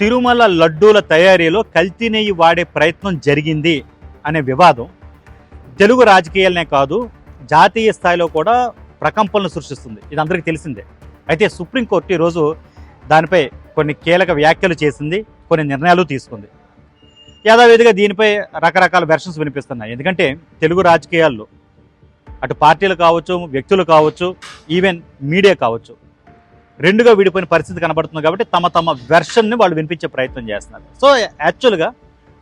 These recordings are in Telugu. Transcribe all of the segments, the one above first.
తిరుమల లడ్డూల తయారీలో కల్తీ నెయ్యి వాడే ప్రయత్నం జరిగింది అనే వివాదం తెలుగు రాజకీయాలనే కాదు జాతీయ స్థాయిలో కూడా ప్రకంపనలు సృష్టిస్తుంది. ఇది అందరికీ తెలిసిందే. అయితే సుప్రీంకోర్టు ఈరోజు దానిపై కొన్ని కీలక వ్యాఖ్యలు చేసింది కొన్ని నిర్ణయాలు తీసుకుంది. యథావిధిగా దీనిపై రకరకాల వెర్షన్స్ వినిపిస్తున్నాయి. ఎందుకంటే తెలుగు రాజకీయాల్లో అటు పార్టీలు కావచ్చు వ్యక్తులు కావచ్చు ఈవెన్ మీడియా కావచ్చు రెండుగా విడిపోయిన పరిస్థితి కనబడుతుంది కాబట్టి తమ తమ వెర్షన్ని వాళ్ళు వినిపించే ప్రయత్నం చేస్తున్నారు. సో యాక్చువల్గా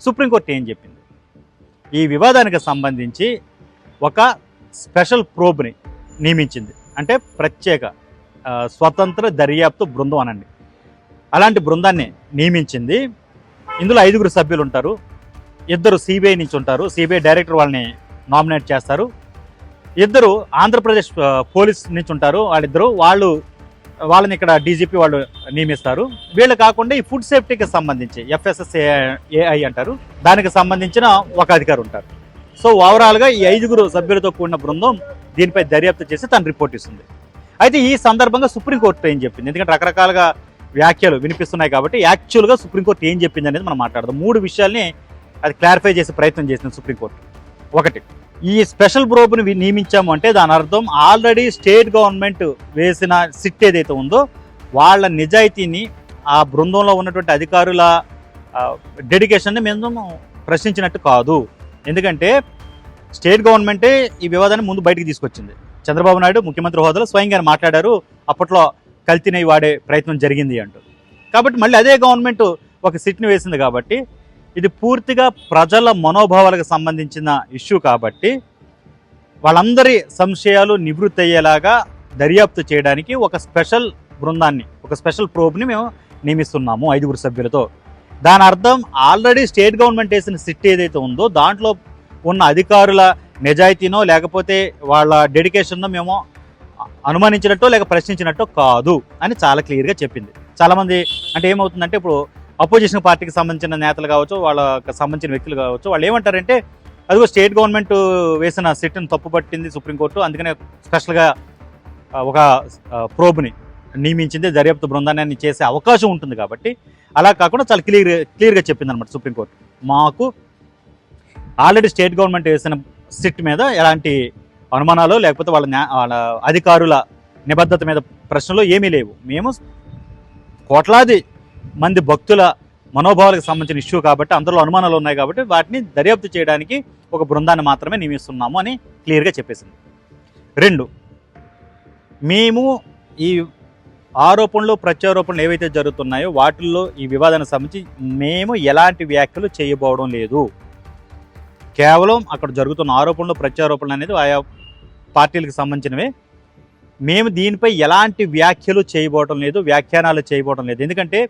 సుప్రీంకోర్టు ఏం చెప్పింది? ఈ వివాదానికి సంబంధించి ఒక స్పెషల్ ప్రోబ్ని నియమించింది. అంటే ప్రత్యేక స్వతంత్ర దర్యాప్తు బృందం అనండి. అలాంటి బృందాన్ని నియమించింది. ఇందులో ఐదుగురు సభ్యులు ఉంటారు. ఇద్దరు సిబిఐ నుంచి ఉంటారు. సిబిఐ డైరెక్టర్ వాళ్ళని నామినేట్ చేస్తారు. ఇద్దరు ఆంధ్రప్రదేశ్ పోలీస్ నుంచి ఉంటారు. వాళ్ళిద్దరు వాళ్ళు వాళ్ళని ఇక్కడ డీజీపీ వాళ్ళు నియమిస్తారు. వీళ్ళు కాకుండా ఈ ఫుడ్ సేఫ్టీకి సంబంధించి ఎఫ్ఎస్ఎస్ఏఐ అంటారు. దానికి సంబంధించిన ఒక అధికారి ఉంటారు. సో ఓవరాల్గా ఈ ఐదుగురు సభ్యులతో కూడిన బృందం దీనిపై దర్యాప్తు చేసి తన రిపోర్ట్ ఇస్తుంది. అయితే ఈ సందర్భంగా సుప్రీంకోర్టు ఏం చెప్పింది? ఎందుకంటే రకరకాలుగా వ్యాఖ్యలు వినిపిస్తున్నాయి కాబట్టి యాక్చువల్గా సుప్రీంకోర్టు ఏం చెప్పింది అనేది మనం మాట్లాడదాం. మూడు విషయాల్ని అది క్లారిఫై చేసే ప్రయత్నం చేసింది సుప్రీంకోర్టు. ఒకటి ఈ స్పెషల్ ప్రోబ్ని నియమించాము అంటే దాని అర్థం ఆల్రెడీ స్టేట్ గవర్నమెంట్ వేసిన సిట్ ఏదైతే ఉందో వాళ్ళ నిజాయితీని ఆ బృందంలో ఉన్నటువంటి అధికారుల డెడికేషన్ని మేము ప్రశ్నించినట్టు కాదు. ఎందుకంటే స్టేట్ గవర్నమెంటే ఈ వివాదాన్ని ముందు బయటికి తీసుకొచ్చింది. చంద్రబాబు నాయుడు ముఖ్యమంత్రి హోదాలో స్వయంగా మాట్లాడారు అప్పట్లో కల్తీనై వాడే ప్రయత్నం జరిగింది అంటూ. కాబట్టి మళ్ళీ అదే గవర్నమెంట్ ఒక సిట్ని వేసింది కాబట్టి ఇది పూర్తిగా ప్రజల మనోభావాలకు సంబంధించిన ఇష్యూ కాబట్టి వాళ్ళందరి సంశయాలు నివృత్తి అయ్యేలాగా దర్యాప్తు చేయడానికి ఒక స్పెషల్ బృందాన్ని ఒక స్పెషల్ ప్రోబ్ని మేము నియమిస్తున్నాము ఐదుగురు సభ్యులతో. దాని అర్థం ఆల్రెడీ స్టేట్ గవర్నమెంట్ వేసిన సిట్ ఏదైతే ఉందో దాంట్లో ఉన్న అధికారుల నిజాయితీనో లేకపోతే వాళ్ళ డెడికేషన్నో మేము అనుమానించినట్టో లేక ప్రశ్నించినట్టో కాదు అని చాలా క్లియర్గా చెప్పింది. చాలామంది అంటే ఏమవుతుందంటే ఇప్పుడు అపోజిషన్ పార్టీకి సంబంధించిన నేతలు కావచ్చు వాళ్ళకి సంబంధించిన వ్యక్తులు కావచ్చు వాళ్ళు ఏమంటారంటే అదిగో స్టేట్ గవర్నమెంట్ వేసిన సిట్ని తప్పుపట్టింది సుప్రీంకోర్టు అందుకనే స్పెషల్గా ఒక ప్రోబ్ని నియమించింది దర్యాప్తు బృందాన్ని చేసే అవకాశం ఉంటుంది కాబట్టి అలా కాకుండా చాలా క్లియర్ క్లియర్గా చెప్పింది అనమాట సుప్రీంకోర్టు. మాకు ఆల్రెడీ స్టేట్ గవర్నమెంట్ వేసిన సిట్ మీద ఎలాంటి అనుమానాలు లేకపోతే వాళ్ళ వాళ్ళ అధికారుల నిబద్ధత మీద ప్రశ్నలు ఏమీ లేవు. మేము కోట్లాది మంది భక్తుల మనోభావాలకు సంబంధించిన ఇష్యూ కాబట్టి అందులో అనుమానాలు ఉన్నాయి కాబట్టి వాటిని దర్యాప్తు చేయడానికి ఒక బృందాన్ని మాత్రమే నియమిస్తున్నాము అని క్లియర్గా చెప్పేసింది. రెండు మేము ఈ ఆరోపణలు ప్రత్యారోపణలు ఏవైతే జరుగుతున్నాయో వాటిల్లో ఈ వివాదానికి సంబంధించి మేము ఎలాంటి వ్యాఖ్యలు చేయబోవడం లేదు. కేవలం అక్కడ జరుగుతున్న ఆరోపణలు ప్రత్యారోపణలు అనేది ఆయా పార్టీలకు సంబంధించినవే. మేము దీనిపై ఎలాంటి వ్యాఖ్యలు చేయబోవడం లేదు వ్యాఖ్యానాలు చేయబోవడం లేదు. ఎందుకంటే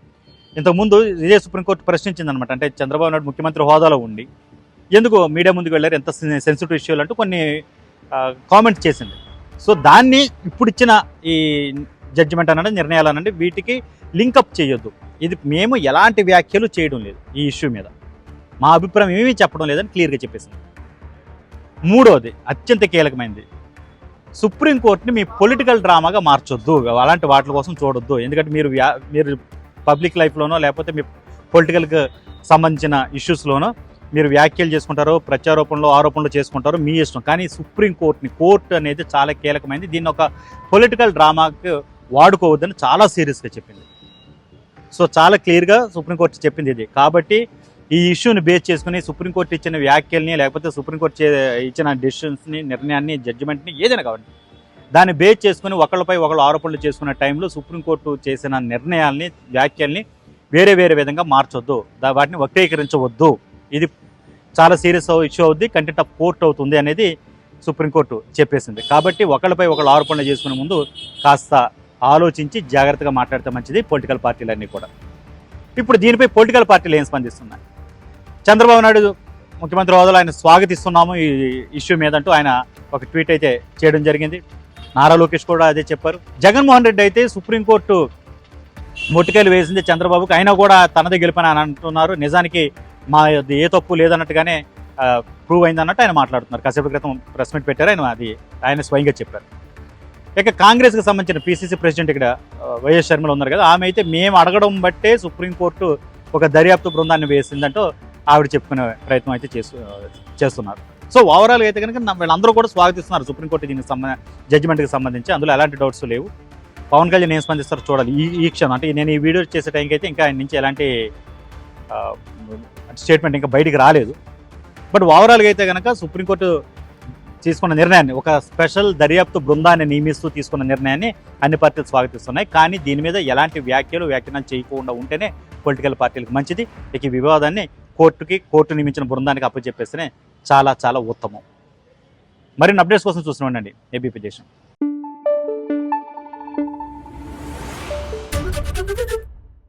ఇంతకుముందు ఇదే సుప్రీంకోర్టు ప్రశ్నించింది అనమాట అంటే చంద్రబాబు నాయుడు ముఖ్యమంత్రి హోదాలో ఉండి ఎందుకు మీడియా ముందుకు వెళ్ళారు? ఎంత సెన్సిటివ్ ఇష్యూలు అంటూ కొన్ని కామెంట్స్ చేసింది. సో దాన్ని ఇప్పుడు ఇచ్చిన ఈ జడ్జిమెంట్ అనండి నిర్ణయాలు అనండి వీటికి లింకప్ చేయొద్దు. ఇది మేము ఎలాంటి వ్యాఖ్యలు చేయడం లేదు ఈ ఇష్యూ మీద. మా అభిప్రాయం ఏమీ చెప్పడం లేదని క్లియర్గా చెప్పేసింది. మూడోది అత్యంత కీలకమైనది సుప్రీంకోర్టుని మీ పొలిటికల్ డ్రామాగా మార్చొద్దు. అలాంటి వాటి కోసం చూడొద్దు. ఎందుకంటే మీరు వ్యా- మీరు పబ్లిక్ లైఫ్లోనో లేకపోతే మీ పొలిటికల్కి సంబంధించిన ఇష్యూస్లోనో మీరు వ్యాఖ్యలు చేసుకుంటారు ప్రత్యారోపణలు ఆరోపణలు చేసుకుంటారు మీ ఇష్టం. కానీ సుప్రీంకోర్టుని కోర్టు అనేది చాలా కీలకమైనది దీన్ని ఒక పొలిటికల్ డ్రామాకి వాడుకోవద్దని చాలా సీరియస్గా చెప్పింది. సో చాలా క్లియర్గా సుప్రీంకోర్టు చెప్పింది ఇది. కాబట్టి ఈ ఇష్యూని బేస్ చేసుకుని సుప్రీంకోర్టు ఇచ్చిన వ్యాఖ్యల్ని లేకపోతే సుప్రీంకోర్టు చే- ఇచ్చిన డెసిషన్స్ని నిర్ణయాన్ని జడ్జిమెంట్ని ఏదైనా కావండి దాన్ని బేస్ చేసుకుని ఒకళ్ళపై ఒకళ్ళు ఆరోపణలు చేసుకునే టైంలో సుప్రీంకోర్టు చేసిన నిర్ణయాల్ని వ్యాఖ్యల్ని వేరే వేరే విధంగా మార్చొద్దు. దా- వాటిని వక్రీకరించవద్దు. ఇది చాలా సీరియస్ ఇష్యూ అవుద్ది కంటెంట్ ఆఫ్ కోర్ట్ అవుతుంది అనేది సుప్రీంకోర్టు చెప్పేసింది. కాబట్టి ఒకళ్ళపై ఒకళ్ళు ఆరోపణలు చేసుకునే ముందు కాస్త ఆలోచించి జాగ్రత్తగా మాట్లాడితే మంచిది పొలిటికల్ పార్టీలన్నీ కూడా. ఇప్పుడు దీనిపై పొలిటికల్ పార్టీలు ఏం స్పందిస్తున్నాయి? చంద్రబాబు నాయుడు ముఖ్యమంత్రి హోదాలో ఆయన స్వాగతిస్తున్నాము. ఈ ఇష్యూ మీద అంటూ ఆయన ఒక ట్వీట్ అయితే చేయడం జరిగింది. నారా లోకేష్ కూడా అదే చెప్పారు. జగన్మోహన్ రెడ్డి అయితే సుప్రీంకోర్టు మొట్టికాయలు వేసింది చంద్రబాబుకి. అయినా కూడా తనదే గెలిపని అని అంటున్నారు. నిజానికి మా ఏ తప్పు లేదన్నట్టుగానే ప్రూవ్ అయింది అన్నట్టు ఆయన మాట్లాడుతున్నారు. కాసేపు క్రితం ప్రెస్ మీట్ పెట్టారు. ఆయన అది ఆయన స్వయంగా చెప్పారు. ఇక కాంగ్రెస్కి సంబంధించిన పిసిసి ప్రెసిడెంట్ ఇక్కడ వైఎస్ శర్మలు ఉన్నారు కదా ఆమె అయితే మేము అడగడం బట్టే సుప్రీంకోర్టు ఒక దర్యాప్తు బృందాన్ని వేసిందంటూ ఆవిడ చెప్పుకునే ప్రయత్నం అయితే చేస్తూ చేస్తున్నారు. సో ఓవరాల్ అయితే కనుక వీళ్ళందరూ కూడా స్వాగతిస్తున్నారు. సుప్రీంకోర్టు దీనికి సంబంధ జడ్జిమెంట్కి సంబంధించి. అందులో ఎలాంటి డౌట్స్ లేవు. పవన్ కళ్యాణ్ ఏం స్పందిస్తారో చూడాలి. ఈ ఈ క్షణం అంటే నేను ఈ వీడియో చేసే టైంకి అయితే ఇంకా ఆయన నుంచి ఎలాంటి స్టేట్మెంట్ ఇంకా బయటికి రాలేదు. బట్ ఓవరాల్గా అయితే కనుక సుప్రీంకోర్టు తీసుకున్న నిర్ణయాన్ని ఒక స్పెషల్ దర్యాప్తు బృందాన్ని నియమిస్తూ తీసుకున్న నిర్ణయాన్ని అన్ని పార్టీలు స్వాగతిస్తున్నాయి. కానీ దీని మీద ఎలాంటి వ్యాఖ్యలు వ్యాఖ్యానాలు చేయకుండా ఉంటేనే పొలిటికల్ పార్టీలకు మంచిది. ఇక ఈ వివాదాన్ని కోర్టుకి కోర్టు నియమించిన బృందానికి అప్పచెప్పేస్తేనే చాలా చాలా ఉత్తమం. మరిన్ని అప్డేట్స్ కోసం చూస్తూ ఉండండి. ఏబీపీ దేశం.